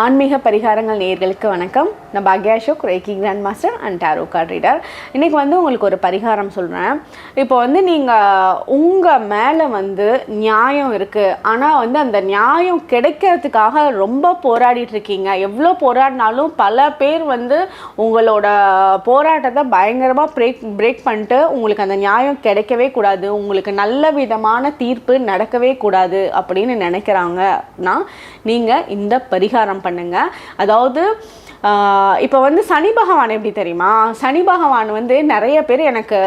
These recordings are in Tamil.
ஆன்மீக பரிகாரங்கள் நேர்களுக்கு வணக்கம். நான் Bhagya Ashok reiki grand master and tarot card reader இன்றைக்கி வந்து உங்களுக்கு ஒரு பரிகாரம் சொல்கிறேன் இப்போ வந்து நீங்கள் உங்கள் மேலே வந்து நியாயம் இருக்குது ஆனால் வந்து அந்த நியாயம் கிடைக்கிறதுக்காக ரொம்ப போராடிட்டு இருக்கீங்க. எவ்வளோ போராடினாலும் பல பேர் வந்து உங்களோட போராட்டத்தை பயங்கரமாக பிரேக் பிரேக் பண்ணிட்டு உங்களுக்கு அந்த நியாயம் கிடைக்கவே கூடாது. உங்களுக்கு நல்ல விதமான தீர்ப்பு நடக்கவே கூடாது அப்படின்னு நினைக்கிறாங்கன்னா நீங்கள் இந்த பரிகாரம் பண்ணுங்க. அதாவது இப்போ வந்து சனி பகவான் எப்படி தெரியுமா? சனி பகவான் வந்து நிறைய பேர் எனக்கு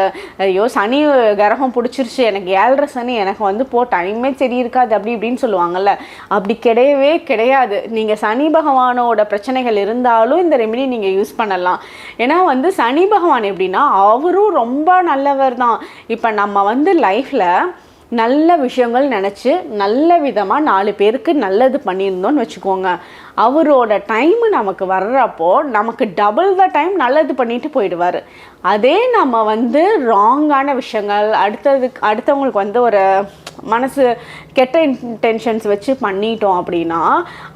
ஐயோ சனி கிரகம் பிடிச்சிருச்சு எனக்கு ஏழரை சனி எனக்கு வந்து போ டைமே சரி இருக்காது அப்படி இப்படின்னு சொல்லுவாங்கல்ல. அப்படி கிடையவே கிடையாது. நீங்கள் சனி பகவானோட பிரச்சனைகள் இருந்தாலும் இந்த ரெமிடி நீங்கள் யூஸ் பண்ணலாம். ஏன்னா வந்து சனி பகவான் எப்படின்னா அவரும் ரொம்ப நல்லவர் தான். இப்போ நம்ம வந்து லைஃப்பில் நல்ல விஷயங்கள் நினச்சி நல்ல விதமாக நாலு பேருக்கு நல்லது பண்ணியிருந்தோன்னு வச்சுக்கோங்க. அவரோட டைம் நமக்கு வர்றப்போ நமக்கு டபுள் த டைம் நல்லது பண்ணிட்டு போயிடுவார். அதே நம்ம வந்து ராங்கான விஷயங்கள் அடுத்ததுக்கு அடுத்தவங்களுக்கு வந்து ஒரு மனசு கெட்ட இன்டென்ஷன்ஸ் வச்சு பண்ணிட்டோம் அப்படின்னா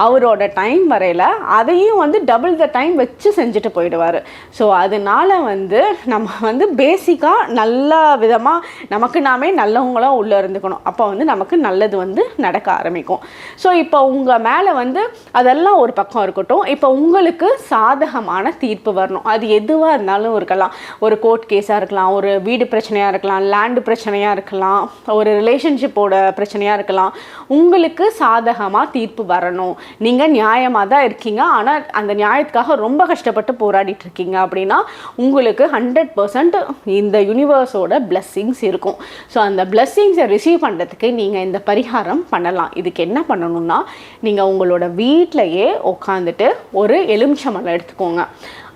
அவரோட டைம் வரையில் அதையும் வந்து டபுள் த டைம் வச்சு செஞ்சுட்டு போயிடுவார். ஸோ அதனால வந்து நம்ம வந்து பேசிக்காக நல்ல விதமாக நமக்கு நாமே நல்லவங்களாக உள்ளே இருந்துக்கணும். அப்போ வந்து நமக்கு நல்லது வந்து நடக்க ஆரம்பிக்கும். ஸோ இப்போ உங்கள் மேலே வந்து அதெல்லாம் ஒரு பக்கம் இருக்கட்டும். இப்போ உங்களுக்கு சாதகமான தீர்ப்பு வரணும். அது எதுவாக இருந்தாலும் இருக்கலாம். ஒரு கோர்ட் கேஸாக இருக்கலாம். ஒரு வீடு பிரச்சனையாக இருக்கலாம். லேண்டு பிரச்சனையாக இருக்கலாம். ஒரு ரிலேஷன்ஷிப் ரிலேஷன்ஷிப்போட பிரச்சனையாக இருக்கலாம். உங்களுக்கு சாதகமாக தீர்ப்பு வரணும். நீங்கள் நியாயமாக தான் இருக்கீங்க. ஆனால் அந்த நியாயத்துக்காக ரொம்ப கஷ்டப்பட்டு போராடிட்டு இருக்கீங்க அப்படின்னா உங்களுக்கு ஹண்ட்ரட் பர்சன்ட் இந்த யூனிவர்ஸோட பிளெஸ்ஸிங்ஸ் இருக்கும். ஸோ அந்த பிளெஸ்ஸிங்ஸை ரிசீவ் பண்ணுறதுக்கு நீங்கள் இந்த பரிகாரம் பண்ணலாம். இதுக்கு என்ன பண்ணணும்னா நீங்கள் உங்களோட வீட்டிலையே உட்காந்துட்டு ஒரு எலுமிச்சமலை எடுத்துக்கோங்க.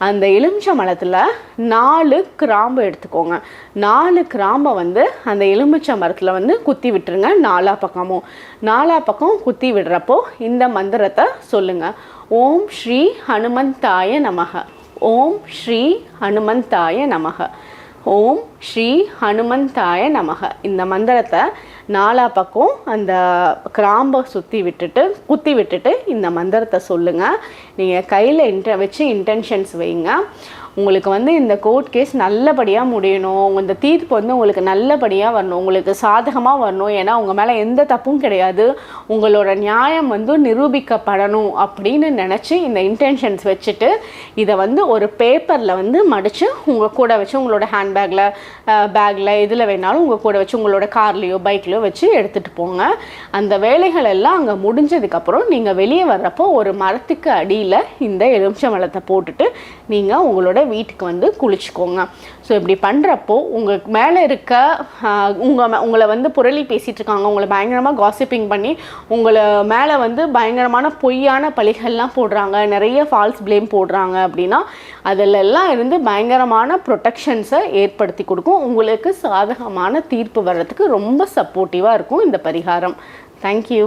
அந்த எலுமிச்சை மரத்தில் நாலு கிராம்பு எடுத்துக்கோங்க. நாலு கிராம்பை வந்து அந்த எலுமிச்சை மரத்தில் வந்து குத்தி விட்டுருங்க நாலா பக்கமும். நாலா பக்கம் குத்தி விடுறப்போ இந்த மந்திரத்தை சொல்லுங்கள் ஓம் ஸ்ரீ ஹனுமந்தாய நமக. ஓம் ஸ்ரீ ஹனுமந்தாய நமக. ஓம் ஸ்ரீ ஹனுமந்தாய நமக. இந்த மந்திரத்தை நாலா பக்கம் அந்த கிராம்பை சுற்றி விட்டுட்டு குத்தி விட்டுட்டு இந்த மந்திரத்தை சொல்லுங்கள் நீங்கள் கையில் இன்ட வச்சு இன்டென்ஷன்ஸ் வைங்க. உங்களுக்கு வந்து இந்த கோர்ட் கேஸ் நல்லபடியாக முடியணும். இந்த தீர்ப்பு வந்து உங்களுக்கு நல்லபடியாக வரணும். உங்களுக்கு சாதகமாக வரணும். ஏன்னா உங்கள் மேலே எந்த தப்பும் கிடையாது. உங்களோட நியாயம் வந்து நிரூபிக்கப்படணும் அப்படின்னு நினச்சி இந்த இன்டென்ஷன்ஸ் வச்சுட்டு இதை வந்து ஒரு பேப்பரில் வந்து மடித்து உங்கள் கூட வச்சு உங்களோட ஹேண்ட்பேக்கில் பேக்கில் இதில் வேணாலும் உங்கள் கூட வச்சு உங்களோட கார்லேயோ பைக்லேயோ வச்சு எடுத்துகிட்டு போங்க. அந்த வேலைகள் எல்லாம் அங்கே முடிஞ்சதுக்கப்புறம் நீங்கள் வெளியே வர்றப்போ ஒரு மரத்துக்கு அடியில் இந்த எலுமிச்சம்பழத்தை போட்டுட்டு நீங்கள் உங்களோட வீட்டுக்கு வந்து குளிச்சுக்கோங்க. ஸோ இப்படி பண்ணுறப்போ உங்களுக்கு மேலே இருக்க உங்கள் உங்களை வந்து புரளி பேசிகிட்டு இருக்காங்க. உங்களை பயங்கரமாக காசிப்பிங் பண்ணி உங்களை மேலே வந்து பயங்கரமான பொய்யான பழிகள்லாம் போடுறாங்க. நிறைய ஃபால்ஸ் பிளேம் போடுறாங்க அப்படின்னா அதிலெல்லாம் இருந்து பயங்கரமான ப்ரொடெக்ஷன்ஸை ஏற்படுத்தி கொடுக்கும். உங்களுக்கு சாதகமான தீர்ப்பு வர்றதுக்கு ரொம்ப சப்போர்ட்டிவாக இருக்கும் இந்த பரிகாரம். தேங்க்யூ